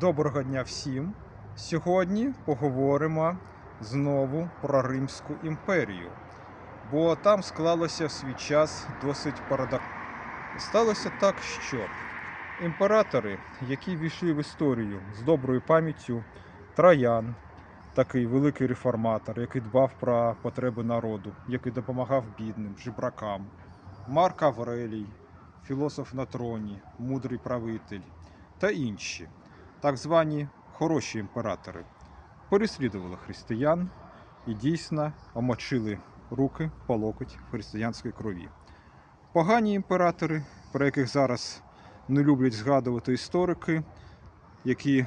Доброго дня всім! Сьогодні поговоримо знову про Римську імперію, бо там склалося в свій час досить парадокс. Сталося так, що імператори, які війшли в історію з доброю пам'яттю, Троян, такий великий реформатор, який дбав про потреби народу, який допомагав бідним, жебракам, Марк Аврелій, філософ на троні, мудрий правитель та інші так звані хороші імператори, переслідували християн і дійсно омочили руки по локоть в християнській крові. Погані імператори, про яких зараз не люблять згадувати історики, які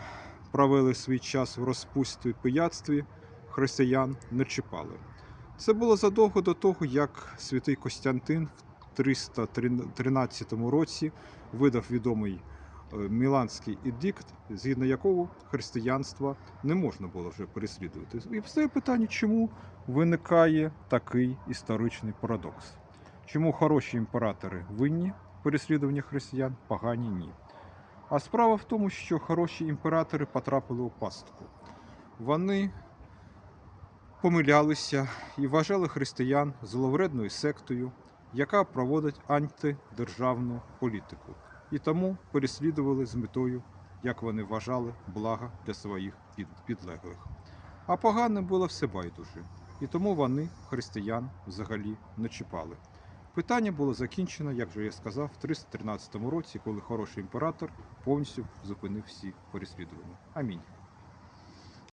провели свій час в розпусті пияцтві, християн не чіпали. Це було задовго до того, як святий Костянтин в 313 році видав відомий Міланський едикт, згідно якого християнство не можна було вже переслідувати. І все питання, чому виникає такий історичний парадокс? Чому хороші імператори винні в переслідуванні християн, погані ні? А справа в тому, що хороші імператори потрапили у пастку. Вони помилялися і вважали християн зловредною сектою, яка проводить антидержавну політику і тому переслідували з метою, як вони вважали, блага для своїх підлеглих. А поганим було все байдуже, і тому вони християн взагалі не чіпали. Питання було закінчено, як вже я сказав, в 313 році, коли хороший імператор повністю зупинив всі переслідування. Амінь.